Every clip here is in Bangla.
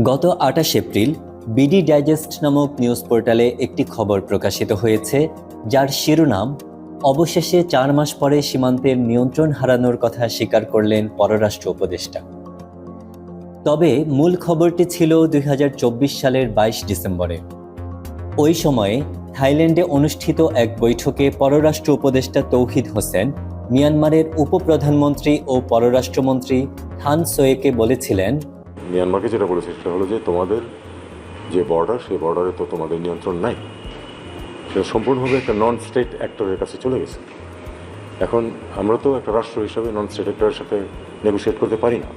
গত আটাশ এপ্রিল বিডি ডাইজেস্ট নামক নিউজ পোর্টালে একটি খবর প্রকাশিত হয়েছে, যার শিরোনাম, অবশেষে চার মাস পরে সীমান্তের নিয়ন্ত্রণ হারানোর কথা স্বীকার করলেন পররাষ্ট্র উপদেষ্টা। তবে মূল খবরটি ছিল দুই হাজার চব্বিশ সালের বাইশ ডিসেম্বরে। ওই সময়ে থাইল্যান্ডে অনুষ্ঠিত এক বৈঠকে পররাষ্ট্র উপদেষ্টা তৌহিদ হোসেন মিয়ানমারের উপপ্রধানমন্ত্রী ও পররাষ্ট্রমন্ত্রী থান সোয়েকে বলেছিলেন মিয়ানমারকে যেটা বলেছে, সেটা হলো যে তোমাদের যে বর্ডার সেই বর্ডারে তো তোমাদের নিয়ন্ত্রণ নাই। সেটা সম্পূর্ণভাবে একটা নন স্টেট অ্যাক্টরের কাছে চলে গেছে। এখন আমরা তো একটা রাষ্ট্র হিসাবে নন স্টেট অ্যাক্টরের সাথে নেগোসিয়েট করতে পারি না।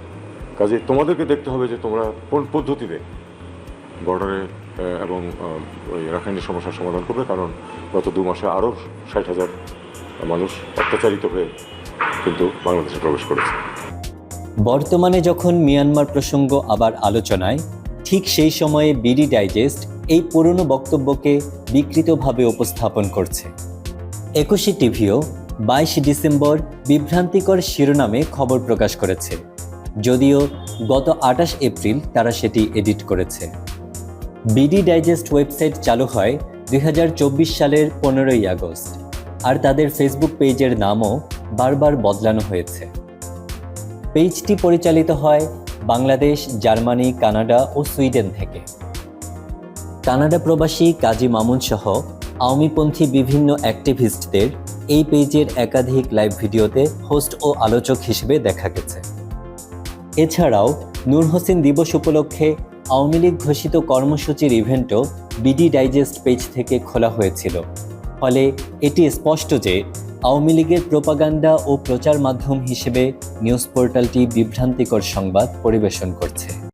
কাজে তোমাদেরকে দেখতে হবে যে তোমরা কোন পদ্ধতিতে বর্ডারে এবং ওই রাখাইনের সমস্যার সমাধান করবে, কারণ গত দু মাসে আরও ষাট হাজার মানুষ অত্যাচারিত হয়ে কিন্তু বাংলাদেশে প্রবেশ করেছে। বর্তমানে যখন মিয়ানমার প্রসঙ্গ আবার আলোচনায়, ঠিক সেই সময়ে বিডি ডাইজেস্ট এই পুরনো বক্তব্যকে বিকৃতভাবে উপস্থাপন করছে। একুশে টিভিও বাইশ ডিসেম্বর বিভ্রান্তিকর শিরোনামে খবর প্রকাশ করেছে। যদিও গত আটাশ এপ্রিল তারা সেটি এডিট করেছে। বিডি ডাইজেস্ট ওয়েবসাইট চালু হয় দুই হাজার চব্বিশ সালের পনেরোই আগস্ট, আর তাদের ফেসবুক পেজের নামও বারবার বদলানো হয়েছে। পেজটি পরিচালিত হয় বাংলাদেশ, জার্মানি, কানাডা ও সুইডেন থেকে। কানাডা প্রবাসী কাজী মামুন সহ আওয়ামীপন্থী বিভিন্ন অ্যাক্টিভিস্টদের এই পেজের একাধিক লাইভ ভিডিওতে হোস্ট ও আলোচক হিসেবে দেখা গেছে। এছাড়াও নূর হোসেন দিবস উপলক্ষে আওয়ামী লীগ ঘোষিত কর্মসূচির ইভেন্টও বিডি ডাইজেস্ট পেজ থেকে খোলা হয়েছিল। ফলে এটি স্পষ্ট যে আওয়ামী লীগের প্রোপাগান্ডা ও প্রচার মাধ্যম হিসেবে নিউজ পোর্টালটি বিভ্রান্তিকর সংবাদ পরিবেশন করছে।